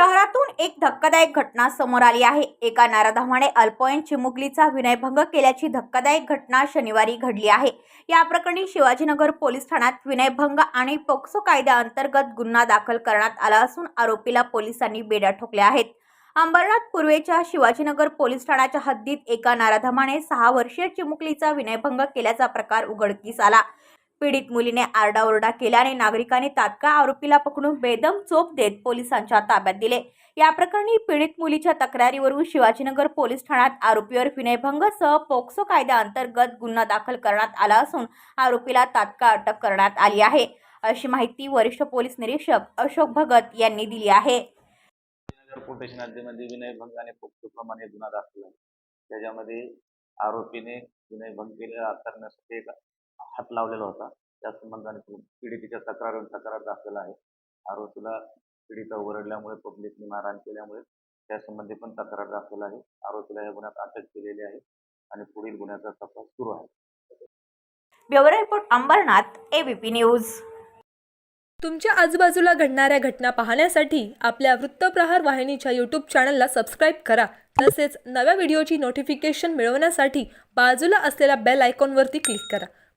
शहरातून एक धक्कादायक घटना समोर आली आहे. एका नाराधामाने अल्पवयीन चिमुकलीचा विनयभंग केल्याची धक्कादायक घटना शनिवारी घडली आहे. या प्रकरणी शिवाजीनगर पोलीस ठाण्यात विनयभंग आणि पोक्सो कायद्याअंतर्गत गुन्हा दाखल करण्यात आला असून आरोपीला पोलिसांनी बेड्या ठोकल्या आहेत. अंबरनाथ पूर्वेच्या शिवाजीनगर पोलीस ठाण्याच्या हद्दीत एका नाराधमाने सहा वर्षीय चिमुकलीचा विनयभंग केल्याचा प्रकार उघडकीस आला. पीडित मुलीने आरडाओरडा केल्याने नागरिकांनी तात्काळ आरोपीला पकडून बेदम चोप देत पोलिसांच्या ताब्यात दिले. या प्रकरणी पीडित मुलीच्या तक्रारीवरून शिवाजीनगर पोलीस ठाण्यात आरोपीवर विनयभंगसह पोक्सो कायद्याअंतर्गत गुन्हा दाखल करण्यात आला असून आरोपीला तात्काळ अटक करण्यात आली आहे. अशी माहिती वरिष्ठ पोलीस निरीक्षक अशोक भगत यांनी दिली आहे. विनयभंगाने गुन्हा दाखल त्याच्यामध्ये आरोपीने विनयभंग केलेला करण्यासाठी एक हात लावलेला होता. त्या संबंधाने पीडितेच्या तक्रार तक्रार दाखल आहे. आरोपीला पीडिता ओरडल्यामुळे पब्लिकने मारहाण केल्यामुळे त्यासंबंधी पण तक्रार दाखल आहे. आरोपीला या गुन्ह्यात अटक केलेली आहे आणि पुढील गुन्ह्याचा तपास सुरू आहे. Bureau report Ambernath ABP news. तुमच्या आजूबाजूला घडणाऱ्या घटना पाहण्यासाठी आपल्या वृत्तप्रहार वाहिनीच्या यूट्यूब चॅनलला सबस्क्राईब करा. तसेच नव्या व्हिडिओची नोटिफिकेशन मिळवण्यासाठी बाजूला असलेल्या बेल आयकॉनवरती क्लिक करा.